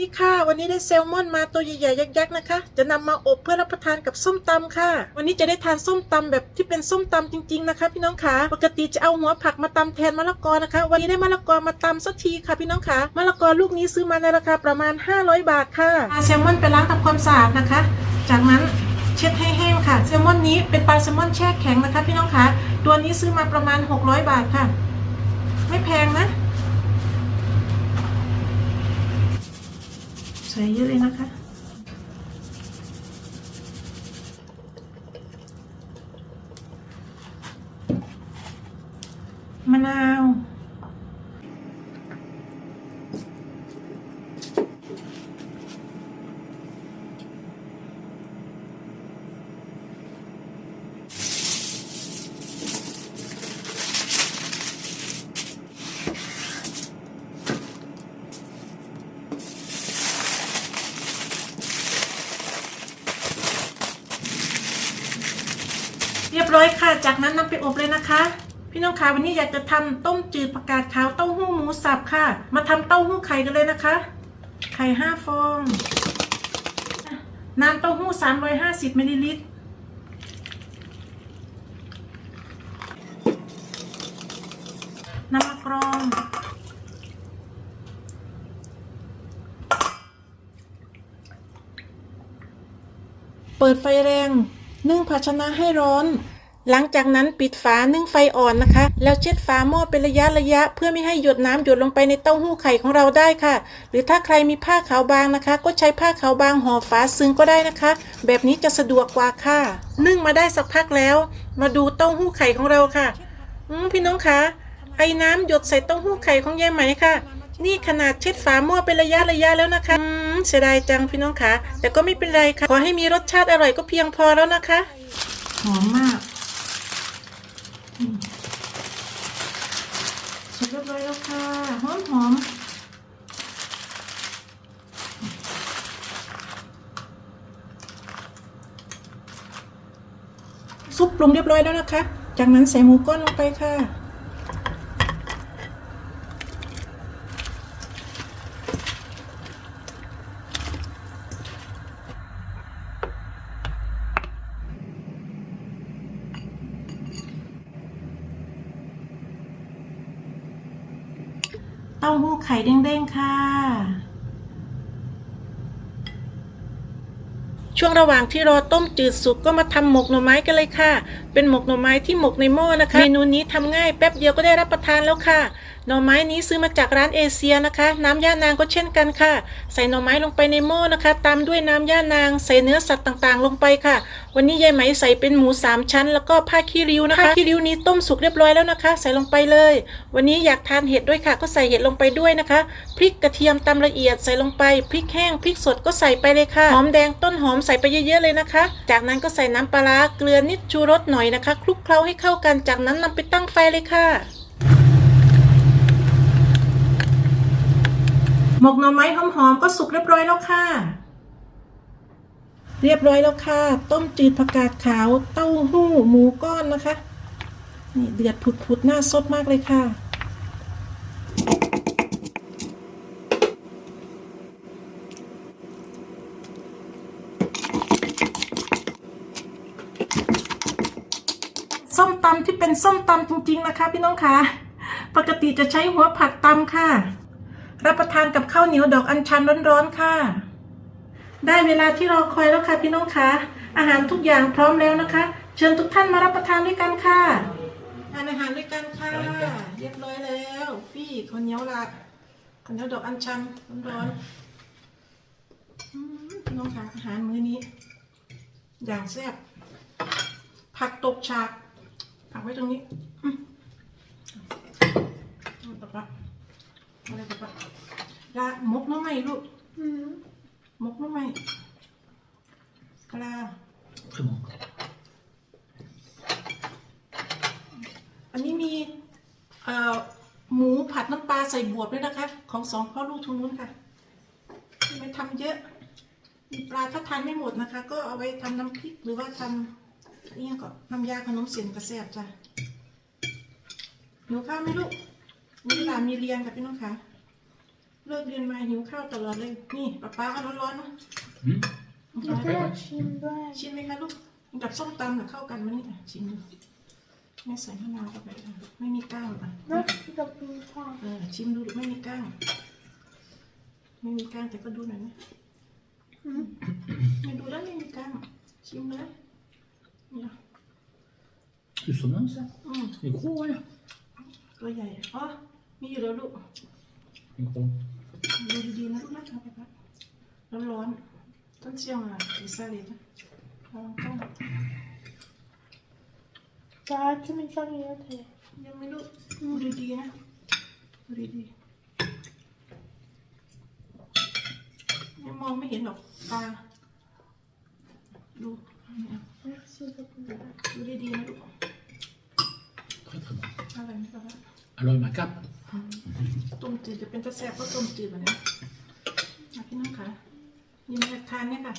นี่ค่ะ วันนี้ได้แซลมอนมาตัวใหญ่ๆยักษ์ๆนะคะ จะนำมาอบเพื่อรับประทานกับส้มตำค่ะ วันนี้จะได้ทานส้มตำแบบที่เป็นส้มตำจริง ๆนะคะ พี่น้องค่ะปกติจะเอาหัวผักมาตำแทนมะละกอนะคะ วันนี้ได้มะละกอมาตำสักทีค่ะพี่น้องค่ะมะละกอลูกนี้ซื้อมาในราคาประมาณ 500 บาทค่ะเอาแซลมอนไปล้างทำความสะอาดนะคะ จากนั้นเช็ดให้แห้งค่ะแซลมอนนี้เป็นปลาแซลมอนแช่แข็งนะคะ พี่น้องค่ะตัวนี้ซื้อมาประมาณ 600 บาทค่ะ ไม่แพงนะ ใส่เยอะเลยนะคะ บร้อยค่ะ จากนั้นนำไปอบเลยนะคะ พี่น้องคะวันนี้อยากจะทำต้มจืดผักกาดขาวเต้าหู้หมูสับค่ะ มาทำเต้าหู้ไข่กันเลยนะคะ ไข่ห้าฟอง น้ำเต้าหู้350มิลลิลิตรน้ำมะกรองเปิดไฟแรง นึ่งภาชนะให้ร้อน หลังจากนั้นปิดฝานึ่งไฟอ่อนนะคะ แล้วเช็ดฝาหม้อเป็นระยะระยะ เพื่อไม่ให้หยดน้ำหยดลงไปในเต้าหู้ไข่ของเราได้ค่ะ หรือถ้าใครมีผ้าขาวบางนะคะ ก็ใช้ผ้าขาวบางห่อฝาซึ้งก็ได้นะคะ แบบนี้จะสะดวกกว่าค่ะ นึ่งมาได้สักพักแล้ว มาดูเต้าหู้ไข่ของเราค่ะอืมพี่น้องคะไอ้น้ำหยดใส่เต้าหู้ไข่ของยายไหมค่ะ นี่ขนาดเช็ดฝาหม้อเป็นระยะระยะแล้วนะคะอืมเสียดายจังพี่น้องคะแต่ก็ไม่เป็นไรค่ะ ขอให้มีรสชาติอร่อยก็เพียงพอแล้วนะคะ หอมมาก สร็จเรียบร้อยแล้วค่ะ หอมหอมซุปปรุงเรียบร้อยแล้วนะคะ จากนั้นใส่หมูก้อนลงไปค่ะ ไข่เด้งๆค่ะ ช่วงระหว่างที่รอต้มจืดสุกก็มาทำหมกหน่อไม้กันเลยค่ะ เป็นหมกหน่อไม้ที่หมกในหม้อนะคะ เมนูนี้ทำง่ายแป๊บเดียวก็ได้รับประทานแล้วค่ะ หน่อไม้นี้ซื้อมาจากร้านเอเชียนะคะ น้ำย่านางก็เช่นกันค่ะ ใส่หน่อไม้ลงไปในหม้อนะคะ ตามด้วยน้ำย่านาง ใส่เนื้อสัตว์ต่างๆ ลงไปค่ะ วันนี้ยายไหมใส่เป็นหมูสามชั้น แล้วก็ผ้าขี้ริ้วนะคะผ้าขี้ริ้วนี้ต้มสุกเรียบร้อยแล้วนะคะ ใส่ลงไปเลย วันนี้อยากทานเห็ดด้วยค่ะ ก็ใส่เห็ดลงไปด้วยนะคะพริกกระเทียมตำละเอียดใส่ลงไปพริกแห้งพริกสดก็ใส่ไปเลยค่ะหอมแดงต้นหอมใส่ไปเยอะๆเลยนะคะ จากนั้นก็ใส่น้ำปลาร้าเกลือนิดชูรสหน่อยนะคะ คลุกเคล้าให้เข้ากันจากนั้นนำไปตั้งไฟเลยค่ะหมกหน่อไม้หอมๆก็สุกเรียบร้อยแล้วค่ะ เรียบร้อยแล้วค่ะ ต้มจืดผักกาดขาวเต้าหู้หมูก้อนนะคะ นี่เดือดผุดๆน่าสดมากเลยค่ะ ส้มตำที่เป็นส้มตำจริง ๆ นะคะ พี่น้องคะปกติจะใช้หัวผักตำค่ะ รับประทานกับข้าวเหนียวดอกอัญชันร้อนๆค่ะ ได้เวลาที่รอคอยแล้วค่ะพี่น้องคะอาหารทุกอย่างพร้อมแล้วนะคะ เชิญทุกท่านมารับประทานด้วยกันค่ะทานอาหารด้วยกันค่ะเรียบร้อยแล้วพี่ข้าวเหนียวละข้าวเหนียวดอกอัญชันร้อนๆพี่น้องคะอาหารมื้อนี้ อย่างแซ่บผักตกฉาก ว้ตรงนี้อืมเอาตกละเอาอะไรตกละลาหมกหน้องใหม่ลูกมกน้ำไม้ปลาอันนี้มีเอ่อหมูผัดน้ำปลาใส่บวบด้วยนะคะ ของสองพ่อลูกทุงนู้นค่ะไม่ทำเยอะ มีปลาถ้าทานไม่หมดนะคะ ก็เอาไว้ทำน้ำพริกหรือว่าทำ นี่ก็น้ำยาขนมเสียนกระแซบจ้ะหนูข้าวไหมลูกนี่หลานมีเรียนกับพี่น้องคะเลิกเรียนมาหิวข้าวตลอดเลย นี่ป๊าป๊าเอาร้อนๆนะ Mm. หนูก็อยากชิมด้วยชิมไหมคะลูกกับส้มตำน่ะเข้ากันไหมนี่อะชิมดูแม่ใส่มะนาวเข้าไปอะไม่มีก้างอะนะกับปูค่ะเออชิมดูลูกไม่มีก้างไม่มีก้างแต่ก็ดูหน่อยนะอืมไม่ดูแล้วไม่มีก้างชิมเลย เนี่ย Du saumon, ça อืม C'est gros, ouais. ตัวใหญ่อ๋อมีอยู่แล้วลูก C'est gros. ดูดีๆนะลูกนะครับป๊าป๊าร้อนๆต้นเชียงอะดีไซน์เลยนะลองต้องจ้าที่มันชอบเยอะเถอะยังไม่รู้ดูดีๆนะดูดีๆยังมองไม่เห็นหรอกตาดู เนี่ยนะชิมกับปูค่ะดูดีๆนะลูกอะไรนะป๊าป๊า Alors, ma cape. ต้มจืดจะเป็นตะแซ่บก็ต้มจืดแบบนี้มาพี่น้องค่ะยิมอยากทานเนี่ยค่ะ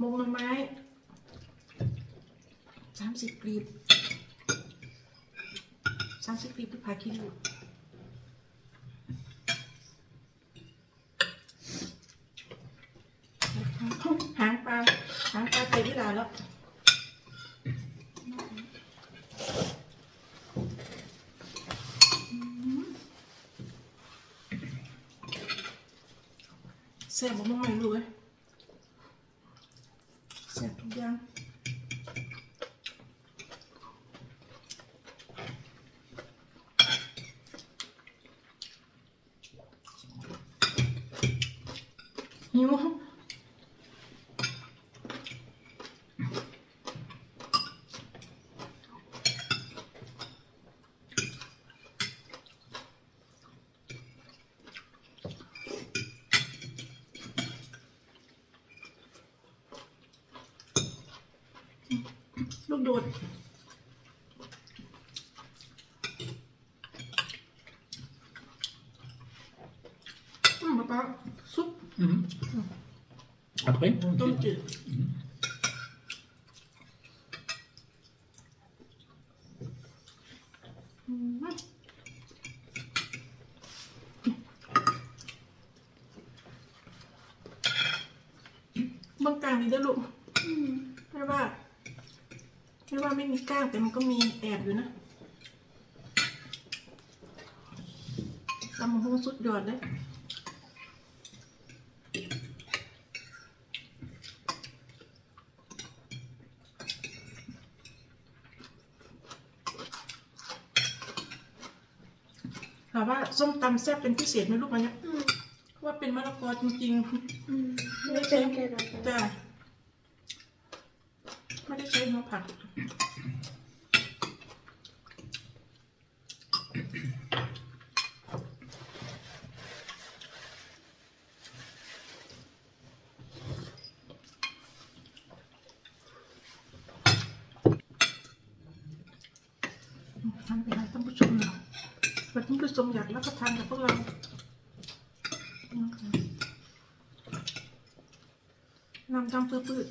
มงหน่อไม้สามสิบกรีบสามสิบกรีบที่พาคิดอยู่หางปลาหางปลาไทยที่ลาแล้วแซ่บบ่ไม่รู้เลยแซ่บทุกอย่างหิวลูกโดด อืมป๊าป๊าซุป Mhm. Après, ต้ม ok. จืดอืมบางกลางนี่เด้อลูกอืมไม่ว่าไม่ว่าไม่มีก้างแต่มันก็มีแอบอยู่นะตำมะฮงสุดยอดเลยถามว่า ส้มตำแซ่บเป็นพิเศษไหมลูกมันเนี่ยอืมเพราะว่าเป็นมะละกอจริงอืมไม่เป็นแค่นั้นๆจ้ะไม่ได้ใช้หัวผัก ทานไปให้ท่านผู้ชมหน่อยเผู้ชมอยากรับประทานกับพวกเรานะคะนำจำเพื่อพืช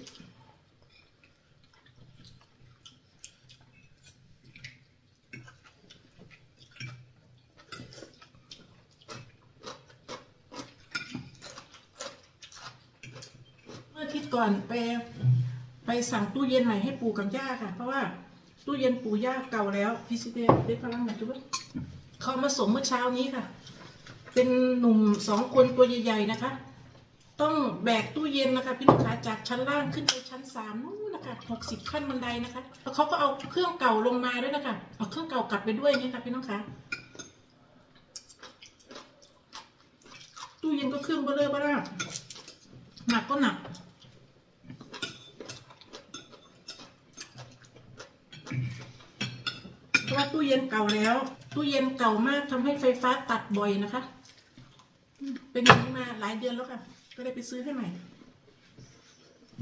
เมื่อทิตย์ก่อนไปไปสั่งตู้เย็นใหม่ให้ปู่กับย่าค่ะ เพราะว่าตู้เย็นปู่ย่าเก่าแล้วพิซิเดได้พลังหน่อยจุ๊บ เขามาส่งเมื่อเช้านี้ค่ะ เป็นหนุ่มสองคนตัวใหญ่ๆนะคะ ต้องแบกตู้เย็นนะคะพี่ลูกค้าจากชั้นล่างขึ้นไปชั้นสามนู้นนะคะหกสิบขั้นบันไดนะคะแล้วเขาก็เอาเครื่องเก่าลงมาด้วยนะคะ เอาเครื่องเก่ากลับไปด้วยนี่ค่ะพี่น้องคะตู้เย็นก็เครื่องเบลอร์บ้าหนักก็หนักเพราะว่าตู้เย็นเก่าแล้ว ตู้เย็นเก่ามากทำให้ไฟฟ้าตัดบ่อยนะคะอืมเป็นอย่างนี้มาหลายเดือนแล้วค่ะ ก็เลยไปซื้อให้ใหม่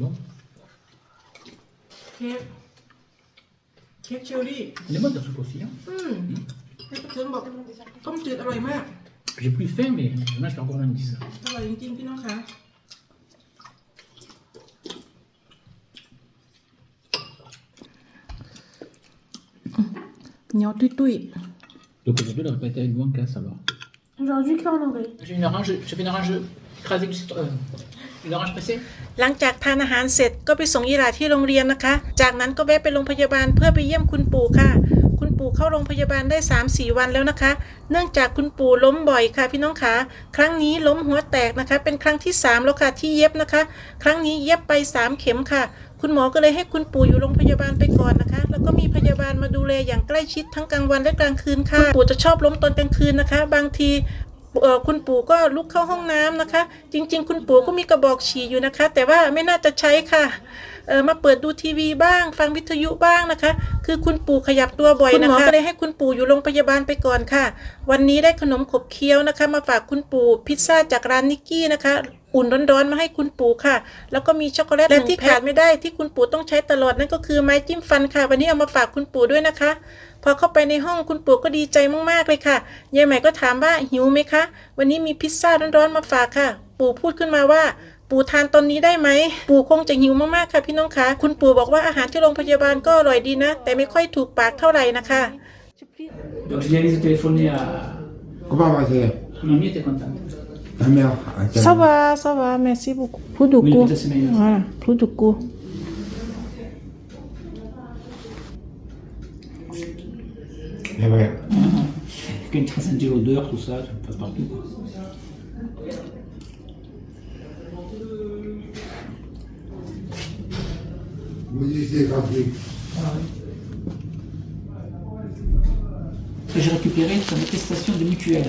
Bon. เค้กเค้กเชอรี่ Elle est bonne ta soupe aussi. Hein. อืมให้ป้าเทิงบอกต้มจืดอร่อยมาก J'ai plus faim, mais là, je fais encore un petit ça. อร่อยจริงๆพี่น้องคะเหนียวตุ้ย Donc aujourd'hui, elle aurait pas été avec vous en classe alors. ๆอืม Aujourd'hui qu'en aurait. J'ai une orange, je fais une orange écrasée du citron. euh, une orange pressée หลังจากทานอาหารเสร็จก็ไปส่งยีราที่โรงเรียนนะคะ จากนั้นก็แวะไปโรงพยาบาลเพื่อไปเยี่ยมคุณปู่ค่ะ คุณปู่เข้าโรงพยาบาลได้ 3-4 วันแล้วนะคะ เนื่องจากคุณปู่ล้มบ่อยค่ะพี่น้องคะครั้งนี้ล้มหัวแตกนะคะ เป็นครั้งที่ 3 แล้วค่ะที่เย็บนะคะ ครั้งนี้เย็บไป 3 เข็มค่ะ คุณหมอก็เลยให้คุณปู่อยู่โรงพยาบาลไปก่อนนะคะ แล้วก็มีพยาบาลมาดูแลอย่างใกล้ชิดทั้งกลางวันและกลางคืนค่ะปู่จะชอบล้มตอนกลางคืนนะคะ บางทีคุณปู่ก็ลุกเข้าห้องน้ำนะคะ จริง ๆ คุณปู่ก็มีกระบอกฉี่อยู่นะคะ แต่ว่าไม่น่าจะใช้ค่ะมาเปิดดูทีวีบ้าง ฟังวิทยุบ้างนะคะ คือคุณปู่ขยับตัวบ่อยนะคะคุณหมอก็เลยให้คุณปู่อยู่โรงพยาบาลไปก่อนค่ะ วันนี้ได้ขนมขบเคี้ยวนะคะ มาฝากคุณปู่พิซซ่าจากร้านนิกกี้นะคะ อุ่นร้อนๆมาให้คุณปู่ค่ะ แล้วก็มีช็อกโกแลตและที่ขาดไม่ได้ที่คุณปู่ต้องใช้ตลอดนั่นก็คือไม้จิ้มฟันค่ะ วันนี้เอามาฝากคุณปู่ด้วยนะคะ พอเข้าไปในห้องคุณปู่ก็ดีใจมากๆเลยค่ะยายใหม่ก็ถามว่าหิวไหมคะ วันนี้มีพิซซ่าร้อนๆมาฝากค่ะ ปู่พูดขึ้นมาว่าปู่ทานตอนนี้ได้ไหม ปู่คงจะหิวมากๆค่ะพี่น้องคะคุณปู่บอกว่าอาหารที่โรงพยาบาลก็อร่อยดีนะ แต่ไม่ค่อยถูกปากเท่าไหร่นะคะ Donc j'ai allé téléphoner à. Comment va c'est Mamie était contente. Ma mère. Ça va, ça va, merci beaucoup. Poudoukou. Oui, voilà, Poudoukou. Mais eh ouais. Quand il trace un l'odeur, tout ça, ça passe partout. Vous disiez graphique. J'ai récupéré son attestation de mutuelle.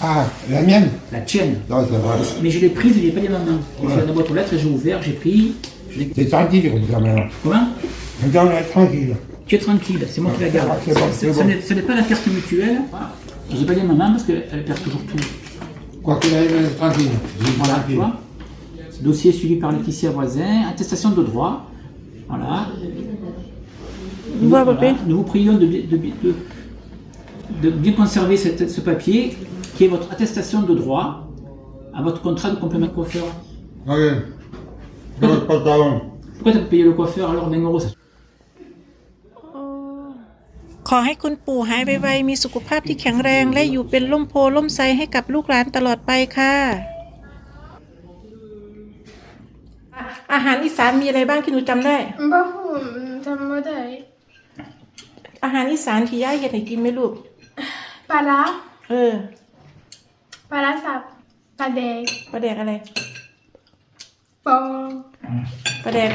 Ah, la mienne la tienne. Non, c'est vrai. Mais je l'ai prise, je l'ai pas dit à maman. J'ai fait la boîte aux lettres, j'ai ouvert, j'ai pris. Je l'ai... C'est tranquille ça maintenant. Comment est tranquille. Tu es tranquille, c'est moi qui la garde. Ah, c'est bon, Ce- c'est ce bon. n'est- Ce n'est pas la carte mutuelle. Je n'ai pas dit à maman parce qu'elle perd toujours tout. Quoi qu'il arrive, on est tranquille. Je suis Voilà, tu tranquille. vois. Dossier suivi par l'épicier voisin, attestation de droit. Voilà. Nous, Voilà, voilà. papier. Nous vous prions de, bi- de bi- de- de bien conserver cette- ce papier qui est votre attestation de droit à votre contrat de complément de coiffeur. Allez. Dans le pantalon. Pourquoi tu as payé le coiffeur alors 20 euros ça ขอให้คุณปู่หายไวๆ มีสุขภาพที่แข็งแรง และอยู่เป็นล่มโพล่มไทรให้กับลูกหลานตลอดไปค่ะ อาหารอีสานมีอะไรบ้างที่หนูจำได้ Bah, t'as modèle. อาหารอีสานที่ย่าเฮ็ดให้กินไหมลูก Pas là. เออ Pas là, ça. Pas des. ปลาแดกอะไร Bon. ปลาแดก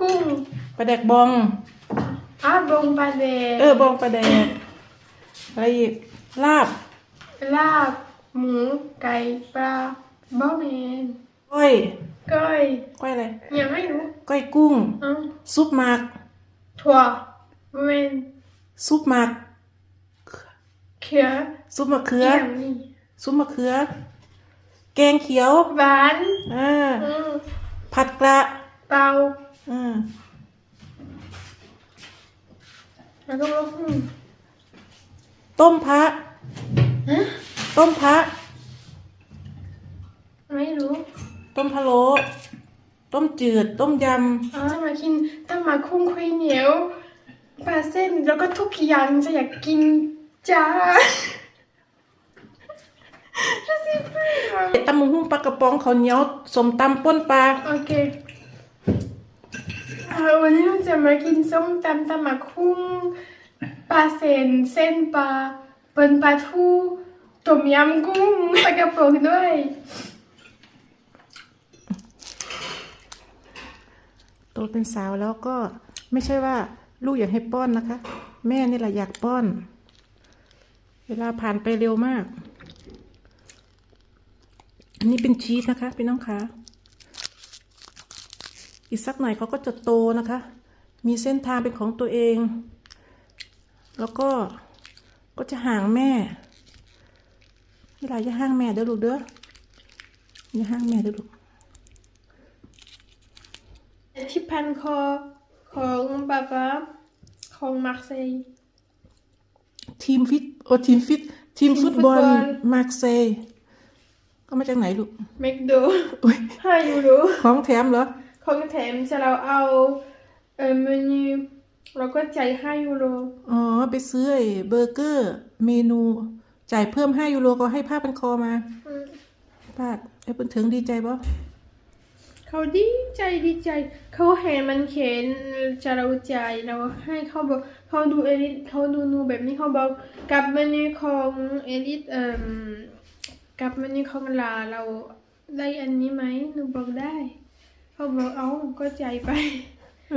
Cung. ปลาแดกบอง Ah bon, pas des. เออบองปลาแดกอะไรอีกลาบ Là, mou, caille, pas. Bon, mais. ก้อย Coi. ก้อยอะไร Nhà mấy đúng. ก้อยกุ้ง Hein. ซุปหมัก Toi. Men. ซุปหมัก Que. ซุปมะเขือ Yummy. ซุปมะเขือ แกงเขียว Van. อ่า Hum. ผัดกระ Bao. อืม Là không có hum. ต้มพระต้มพระ Mấy đúng. ต้มพะโล้ต้มจืด ต้มย À, mà khi ta mà không khuy nhiều bà xem แล้วก็ทุกอย่างจะอยากกินจ้า Je sais plus. moi. ำตำมะฮุ่งปลากระป๋องข้าวเหนียวสมตำป้นปลาโอเคอ่าวันนี้เราจะมากินส้มตำตำหมักคุ้งปลาเส้นเส้นปลาเปิ้นปลาทูต้มยำกุ้งปลากระป๋องด้วย โตเป็นสาวแล้วก็ไม่ใช่ว่าลูกอยากให้ป้อนนะคะ แม่นี่แหละอยากป้อน เวลาผ่านไปเร็วมาก อันนี้เป็นชีสนะคะพี่น้องคะอีกสักหน่อยเขาก็จะโตนะคะ มีเส้นทางเป็นของตัวเอง แล้วก็ก็จะห่างแม่ เวลาจะห่างแม่เด้อลูกเด้ออย่าห่างแม่เด้อลูกที่พันคอของบาบาของมาร์เซย์ทีมฟิตโอทีมฟิตทีมทีมฟุตบอลฟุตบอลมาร์เซย์ ก็มาจากไหนลูกแมคโดอุ๊ยห้ายูโรของแถมเหรอ ของแถมจะเราเอาเอ่อเมนูแล้วก็จ่ายห้ายูโร อ๋อ ไปซื้อไอ้เบอร์เกอร์เมนู จ่ายเพิ่มห้ายูโรก็ให้ผ้าพันคอมาป้าไอ้เพิ่นถึงดีใจบ่เขาดีใจดีใจ เขาเห็นมันเขียนจะเราใจเราให้เขาบอกเขาดูเอลิทเขาดูนูแบบนี้เขาบอกกับเมนูของเอลิทเอ่ม กับมานูของลาเราได้อันนี้ไหมหนูบอกได้เขาบอกเอาก็ใจไปเ